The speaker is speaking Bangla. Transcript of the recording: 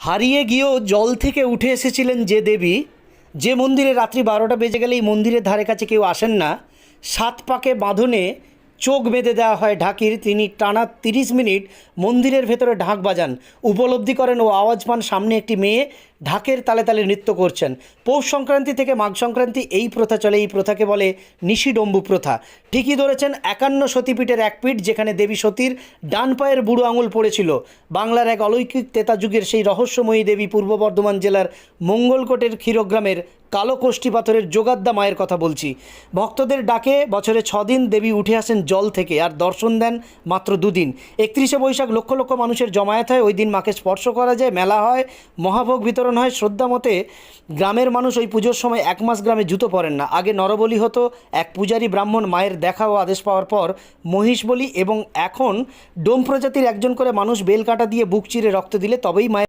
হারিয়ে গিয়েও জল থেকে উঠে এসেছিলেন যে দেবী, যে মন্দিরে রাত্রি বারোটা বেজে গেলে এই মন্দিরের ধারে কাছে কেউ আসেন না, সাত পাকে বাঁধনে চোখ বেঁধে দেওয়া হয় ঢাকির, তিনি টানা তিরিশ মিনিট মন্দিরের ভেতরে ঢাক বাজান, উপলব্ধি করেন ও আওয়াজ পান সামনে একটি মেয়ে ঢাকের তালে তালে নৃত্য করছেন। পৌষ সংক্রান্তি থেকে মাঘ সংক্রান্তি এই প্রথা চলে। এই প্রথাকে বলে নিশিডম্বু প্রথা। ঠিকই ধরেছেন, একান্ন সতীপীঠের এক পীঠ যেখানে দেবী সতীর ডান পায়ের বুড়ো আঙুল পড়েছিল। বাংলার এক অলৌকিক তেতা যুগের সেই রহস্যময়ী দেবী পূর্ব বর্ধমান জেলার মঙ্গলকোটের ক্ষীরগ্রামের কালো কোষ্ঠী পাথরের যোগাদ্দা মায়ের কথা বলছি। ভক্তদের ডাকে বছরে ছদিন দেবী উঠে আসেন জল থেকে আর দর্শন দেন মাত্র দুদিন। একত্রিশে বৈশাখ লক্ষ লক্ষ মানুষের জমায়েত হয়। ওই দিন মাকে স্পর্শ করা যায়, মেলা হয়, মহাভোগ বিতরণ হয়, শ্রদ্ধা মতে গ্রামের মানুষ ওই পুজোর সময় এক মাস গ্রামে জুতো পরেন না। আগে নরবলি হতো, এক পূজারি ব্রাহ্মণ মায়ের দেখা ও আদেশ পাওয়ার পর মহিষ বলি এবং এখন ডোম প্রজাতির একজন করে মানুষ বেল কাটা দিয়ে বুক চিরে রক্ত দিলে তবেই মায়ের